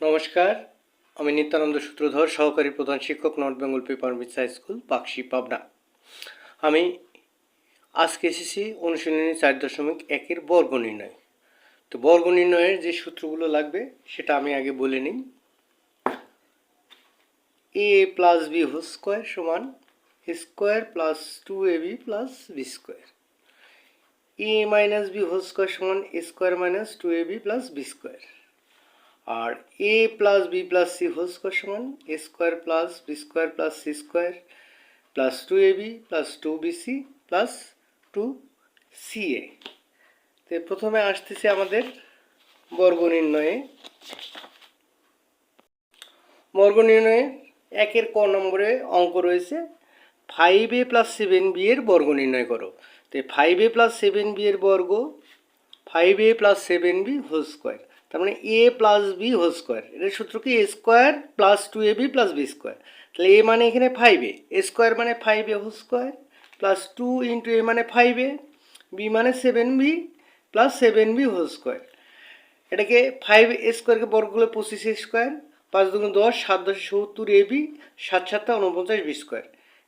নমস্কার, আমি নিত্যানন্দ সূত্রধর, সহকারী প্রধান শিক্ষক, North Bengal paper high school, Pakshi, Pabna. আমি আজকে এসেছি অনুশীলনী চার দশমিক একের বর্গ নির্ণয়। তো বর্গ নির্ণয়ের যে সূত্রগুলো লাগবে, সেটা আমি আগে বলে নিই। A plus B whole square সমান square plus two A B plus B square. A minus B whole square সমান square minus two A B plus B square. R A plus B plus C whole square সমান A square plus B square plus C square plus two A B plus two B C plus two C A তো প্রথমে আসতেছে আমাদের বর্গ নির্ণয়ে। বর্গ নির্ণয়ে একের ক নম্বরে অঙ্ক রয়েছে। Five A plus seven B এর বর্গ নির্ণয় করো। তো five A plus seven B এর বর্গ five A plus seven B whole square তার মানে A plus B whole square এটার সূত্র কি? A square plus two A B plus B square তাহলে এ মানে এখানে ফাইভ এ এ স্কোয়ার মানে five A whole square plus two into A মানে ফাইভ এ বি মানে seven B plus seven B whole square এটাকে five A স্কোয়ারকে বর্গগুলো পঁচিশ এ স্কোয়ার পাঁচ দুগুণ দশ, সাত দশ সত্তর এ বি সাত সাতটা উনপঞ্চাশ বি স্কোয়ার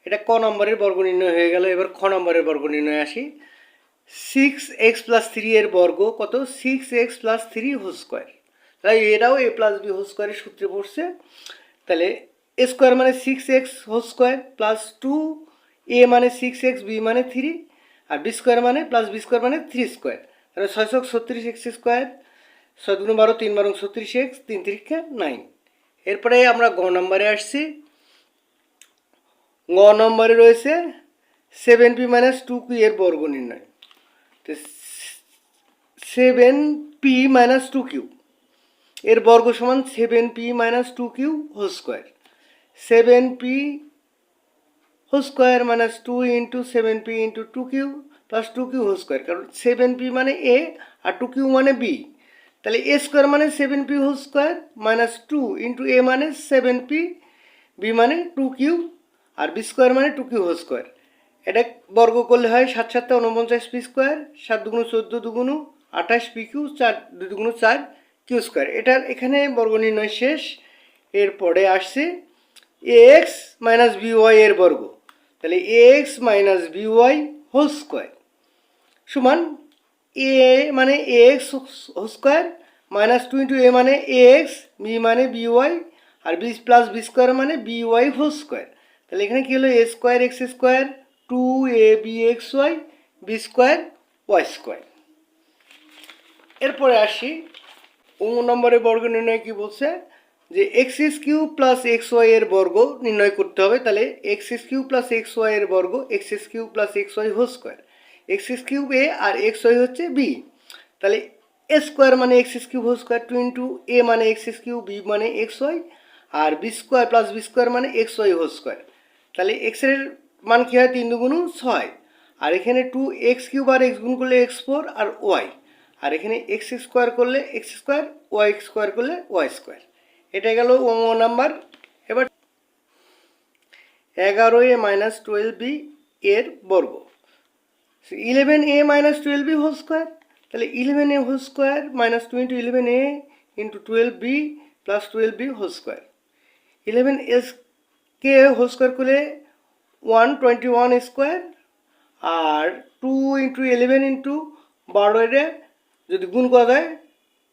এটা ক নম্বরের বর্গ নির্ণয় হয়ে গেল। এবার খ নম্বরের বর্গ নির্ণয় আসি। সিক্স এক্স প্লাস থ্রি এর বর্গ কত? Six X plus three whole square তাই এটাও এ প্লাস বি হোল স্কোয়ারের সূত্রে পড়ছে। তাহলে এ স্কোয়ার মানে six X whole square plus two A মানে সিক্স এক্স বি মানে থ্রি আর বি স্কোয়ার মানে প্লাস বি স্কোয়ার মানে থ্রি স্কোয়ার তাহলে ছয়শো ছত্রিশ এক্স স্কোয়ার ছয় দুগুণ বারো, তিন বারো ছত্রিশ এক্স তিন তিরিক্ষা নাইন এরপরে আমরা গ নম্বরে আসছি। গ নম্বরে রয়েছে seven P minus two P এর বর্গ নির্ণয়। তো seven P minus two Q এর বর্গ সমান seven P minus two Q whole square seven P whole square minus two into seven P into two Q plus two Q whole square কারণ seven P মানে A আর two Q মানে B তাহলে A square মানে seven P whole square minus two into A মানে seven P B মানে two Q আর B square মানে টু কিউ হোল স্কোয়ার এটা বর্গ করলে হয় সাত সাতটা উনপঞ্চাশ পি স্কোয়ার সাত দুগুণ চোদ্দ দুগুণ আঠাশ পি কিউ চার দুগুণ চার কিউ স্কোয়ার এটার এখানে বর্গ নির্ণয় শেষ। এরপরে আসছে A X minus B Y এর বর্গ। তাহলে A X minus B Y whole square সমান এ মানে A X whole square minus two into A মানে এ এক্স বি মানে বি ওয়াই আর বি প্লাস বি স্কোয়ার মানে বি ওয়াই হোল স্কোয়ার তাহলে এখানে কী হলো? A square X square two A B X Y B square Y square এরপরে আসি ও নম্বরের বর্গ নির্ণয় কি বলছে? যে X S Q plus X Y এর বর্গ নির্ণয় করতে হবে, তাহলে X S Q plus X Y এর বর্গ X S Q plus X Y whole square. X S cube A R X Y হচ্ছে বি তাহলে এ স্কোয়ার মানে X S cube whole square two into A মানে X S cube B মানে X Y আর B square plus B square মানে X Y whole square. তাহলে এক্সের মান কী হয়? তিন দুগুণ ছয়। আর এখানে টু এক্স কিউব আর এক্স গুণ করলে এক্স ফোর আর ওয়াই আর এখানে এক্স স্কোয়ার করলে এক্স স্কোয়ার ওয়াই স্কোয়ার করলে ওয়াই স্কোয়ার এটা গেল ও নাম্বার। এবার এগারো এ মাইনাস টুয়েলভ বি এর বর্গ। Eleven A minus twelve B whole square তাহলে eleven A whole square minus two into eleven A into twelve B plus twelve B whole square eleven S কে whole square করলে one twenty one square আর two into eleven into বারো এর যদি গুণ করা যায়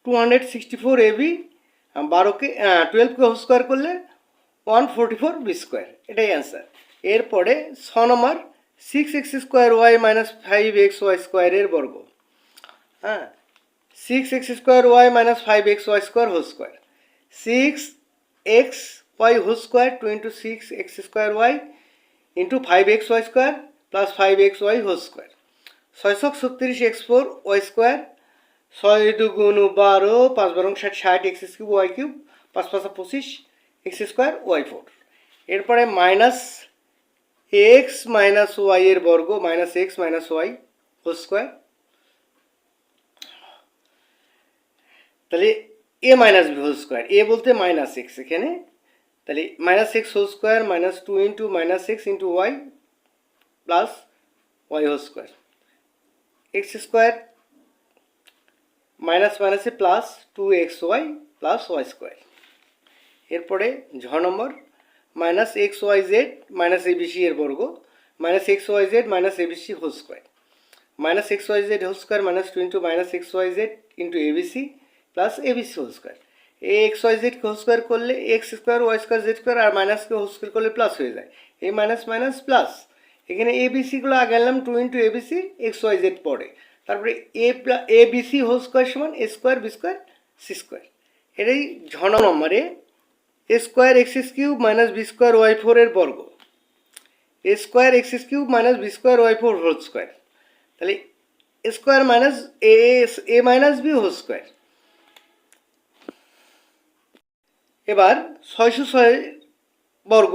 two hundred sixty four AB বারোকে টুয়েলভকে হোল স্কোয়ার করলে one forty four B square এটাই অ্যান্সার এরপরে ছ নম্বর six X square Y minus five X Y স্কোয়ারের বর্গ। হ্যাঁ six X square Y minus five X Y square whole square six X Y whole square two into six X square Y into five X Y square plus five X Y whole square ছয়শো ছত্রিশ x four Y square ছয় দুগুণ বারো, পাঁচ বারো ষাট ষাট x cube Y cube পাঁচ পাঁচ পঁচিশ এক্স স্কোয়ার ওয়াই ফোর এরপরে মাইনাস এক্স মাইনাস ওয়াই এর বর্গ minus X minus Y whole square তাহলে A minus B whole square A বলতে মাইনাস এক্স এখানে তাহলে minus X whole square minus two into minus X into Y plus Y whole square X square minus মাইনাসে plus two X Y plus Y square এরপরে ঝ নম্বর minus X Y Z minus ABC এর বর্গ minus X Y Z minus ABC whole square minus X Y Z whole square minus two into minus X Y Z into ABC plus ABC whole square X Y জেডকে whole square করলে X square Y square Z square আর মাইনাসকে whole square করলে plus হয়ে যায়। এই minus minus plus এখানে এবিসিগুলো আগে আনলাম two into ABC X Y Z পড়ে তারপরে A plus A BC whole square সমান A square B square C square এটাই ঝ নম্বরে। A square X cube minus B square Y four এর বর্গ। A square X cube minus B square Y four whole square তাহলে square minus A A minus B whole square এবার ছয়শো ছয় বর্গ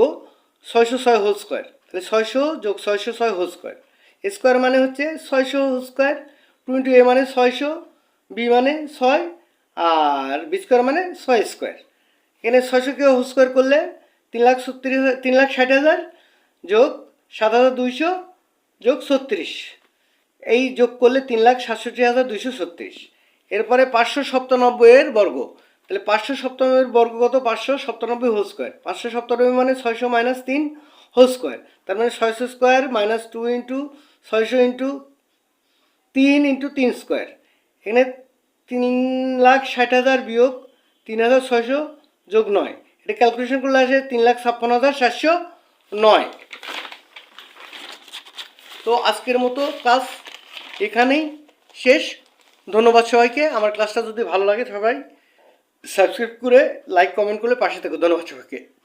ছয়শো ছয় হোল স্কোয়ার। তাহলে ছয়শো যোগ ছয়শো ছয় হোল স্কোয়ার। স্কোয়ার মানে হচ্ছে ছয়শো whole square two into A মানে ছয়শো, বি মানে ছয়, আর বি স্কোয়ার মানে ছয় স্কোয়ার। এখানে ছয়শোকে হোল স্কোয়ার করলে তিন লাখ ছত্রিশ তিন লাখ ষাট হাজার যোগ সাত হাজার দুইশো যোগ ছত্রিশ। এই যোগ করলে তিন লাখ সাতষট্টি হাজার দুইশো ছত্রিশ। এরপরে পাঁচশো সপ্তানব্বইয়ের বর্গ। তাহলে পাঁচশো সপ্তানব্বই বর্গ কত? পাঁচশো সপ্তানব্বই হোল স্কোয়ার পাঁচশো সপ্তানব্বই মানে ছয়শো মাইনাস তিন হোল স্কোয়ার তার মানে ছয়শো স্কোয়ার মাইনাস টু ইন্টু ছয়শো ইন্টু তিন ইন্টু তিন স্কোয়ার এখানে তিন লাখ ষাট হাজার বিয়োগ তিন হাজার ছয়শো যোগ নয়। এটা ক্যালকুলেশন করলে আসে তিন লাখ ছাপ্পান্ন হাজার সাতশো নয়। তো আজকের মতো ক্লাস এখানেই শেষ। ধন্যবাদ সবাইকে। আমার ক্লাসটা যদি ভালো লাগে সবাই সাবস্ক্রাইব করে লাইক কমেন্ট করলে পাশে থেকো। ধন্যবাদ সবাইকে।